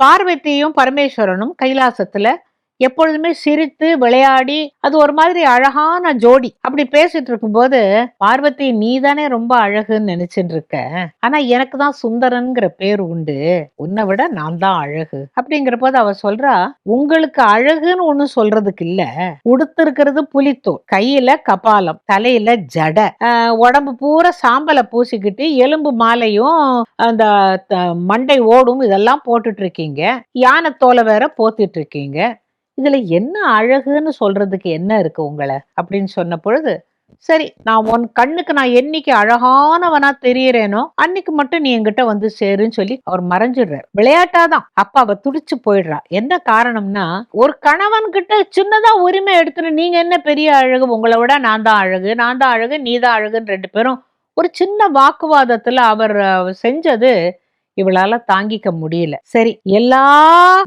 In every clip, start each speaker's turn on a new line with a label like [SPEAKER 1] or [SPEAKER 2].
[SPEAKER 1] பார்வதியும் பரமேஸ்வரனும் கைலாசத்துல எப்பொழுதுமே சிரித்து விளையாடி அது ஒரு மாதிரி அழகான ஜோடி. அப்படி பேசிட்டு இருக்கும்போது பார்வதி நீ தானே ரொம்ப அழகுன்னு நினைச்சிட்டு இருக்க ஆனா எனக்கு தான் சுந்தரன்ங்கிற பேர் உண்டு. உன்னை விட நான் தான் அழகு. அப்படிங்கிற போது அவ சொல்றா உங்களுக்கு அழகுன்னு ஒண்ணு சொல்றதுக்கு இல்ல. உடுத்திருக்கிறது புலித்தோல். கையில கபாலம் தலையில ஜட. ஆஹ் உடம்பு பூரா சாம்பலை பூசிக்கிட்டு எலும்பு மாலையும் அந்த த- மண்டை ஓடும் இதெல்லாம் போட்டுட்டு இருக்கீங்க யானை தோலை வேற போத்திட்டு இருக்கீங்க இதுல என்ன அழகுன்னு சொல்றதுக்கு என்ன இருக்கு உங்களை? அப்படின்னு சொன்ன பொழுது சரி நான் உன் கண்ணுக்கு நான் என்னைக்கு அழகானவனா தெரியறேனோ அன்னைக்கு மட்டும் நீ என்கிட்ட வந்து சேருன்னு சொல்லி அவர் மறைஞ்சிடுறாரு. விளையாட்டாதான் அப்ப அவ துடிச்சு போயிடுறா. என்ன காரணம்னா ஒரு கணவன் கிட்ட சின்னதா உரிமை எடுத்துரு நீங்க என்ன பெரிய அழகு? உங்களை விட நான் தான் அழகு நான் தான் அழகு நீ தான் அழகுன்னு ரெண்டு பேரும் ஒரு சின்ன வாக்குவாதத்துல அவர் செஞ்சது இவளால தாங்கிக்க முடியல. சரி எல்லா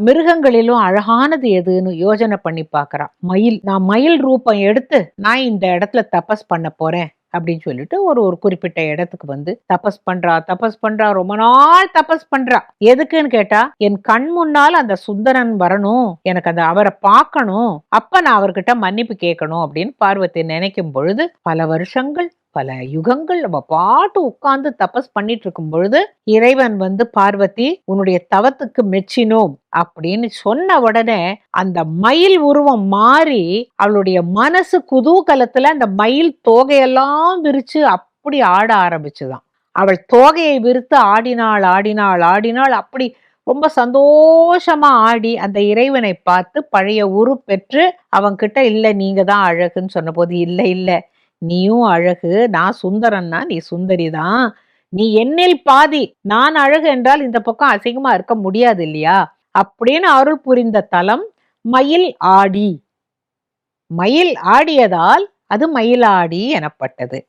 [SPEAKER 1] மிருகங்களிலும் அழகானது எதுன்னு யோசனை பண்ணி பாக்குறான் மயில் நான் மயில் ரூபம் எடுத்து நான் இந்த இடத்துல தபஸ் பண்ண போறேன் அப்படின்னு சொல்லிட்டு ஒரு ஒரு குறிப்பிட்ட இடத்துக்கு வந்து தபஸ் பண்றா தபஸ் பண்றா ரொம்ப நாள் தபஸ் பண்றா. எதுக்குன்னு கேட்டா என் கண் முன்னால் அந்த சுந்தரன் வரணும் எனக்கு அந்த அவரை பார்க்கணும் அப்ப நான் அவர்கிட்ட மன்னிப்பு கேட்கணும் அப்படின்னு பார்வதி நினைக்கும் பொழுது பல வருஷங்கள் பல யுகங்கள். நம்ம பாட்டு உட்கார்ந்து தபஸ் பண்ணிட்டு இருக்கும் பொழுது இறைவன் வந்து பார்வதி உன்னுடைய தவத்துக்கு மெச்சினோம். அப்படின்னு சொன்ன உடனே அந்த மயில் உருவம் மாறி அவளுடைய மனசு குதூகலத்துல அந்த மயில் தோகையெல்லாம் விரிச்சு அப்படி ஆட ஆரம்பிச்சுதான். அவள் தோகையை விரித்து ஆடினாள் ஆடினாள் ஆடினாள். அப்படி ரொம்ப சந்தோஷமா ஆடி அந்த இறைவனை பார்த்து பழைய உரு பெற்று அவன்கிட்ட இல்லை நீங்க தான் அழகுன்னு சொன்னபோது இல்லை இல்லை நீயும் அழகு நான் சுந்தரன்னா நீ சுந்தரி தான் நீ என்னில் பாதி நான் அழகு என்றால் இந்த பக்கம் அசிங்கமா இருக்க முடியாது இல்லையா? அப்படின்னு அருள் புரிந்த தலம் மயில் ஆடி. மயில் ஆடியதால் அது மயிலாடி எனப்பட்டது.